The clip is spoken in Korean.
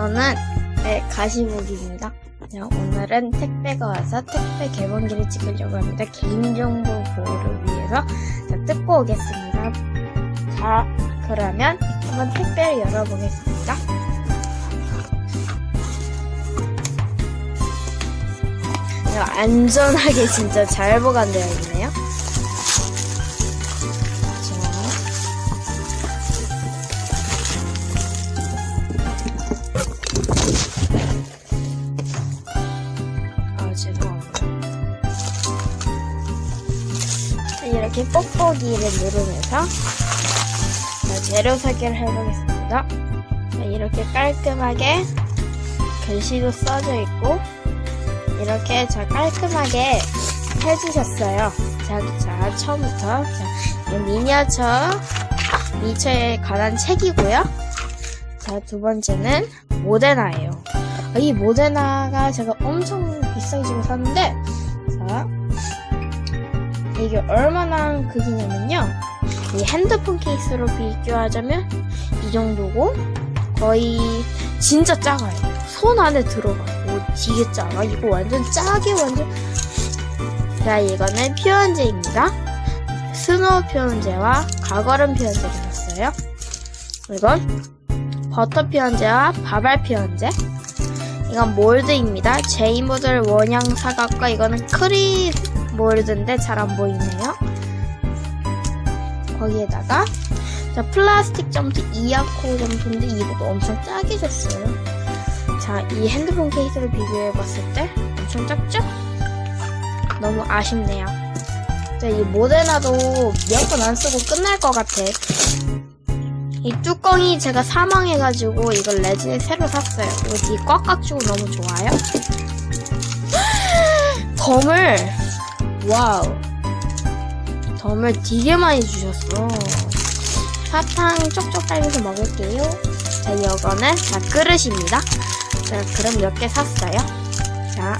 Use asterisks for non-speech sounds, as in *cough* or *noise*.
저는 네, 가시목입니다. 자, 오늘은 택배가 와서 택배 개봉기를 찍으려고 합니다. 개인정보 보호를 위해서 자, 뜯고 오겠습니다. 자, 그러면 한번 택배를 열어보겠습니다. 안전하게 진짜 잘 보관되어 있네요. 이렇게 뽁뽁이를 누르면서 자, 재료 설계를 해보겠습니다. 자, 이렇게 깔끔하게 글씨도 써져 있고 이렇게 자 깔끔하게 해주셨어요. 자, 자 처음부터 자, 이 미니어처 미처에 관한 책이고요. 자, 두 번째는 모데나예요. 아, 이 모데나가 제가 엄청 비싸게 주고 샀는데, 자, 이게 얼마나 극이냐면요. 이 핸드폰 케이스로 비교하자면 이 정도고, 거의 진짜 작아요. 손 안에 들어가요. 오, 되게 작아. 이거 완전 짜게 완전. 자, 이거는 표현제입니다. 스노우 표현제와 가거름 표현제를 샀어요. 이건 버터 표현제와 바발 표현제. 이건 몰드입니다. 제이 모델 원형 사각과 이거는 크리 몰드인데 잘 안 보이네요. 거기에다가 자 플라스틱 점프 이아코 점프인데 이것도 엄청 짜게 줬어요. 자, 이 핸드폰 케이스를 비교해봤을 때 엄청 작죠? 너무 아쉽네요. 자, 이 모데나도 몇 번 안 쓰고 끝날 것 같아. 이 뚜껑이 제가 사망해가지고 이걸 레진에 새로 샀어요. 되게 꽉꽉 주고 너무 좋아요. *gasps* 덤을 와우 덤을 되게 많이 주셨어. 사탕 쪽쪽 빨면서 먹을게요. 자, 이거는 자 그릇입니다. 자, 그럼 몇 개 샀어요. 자,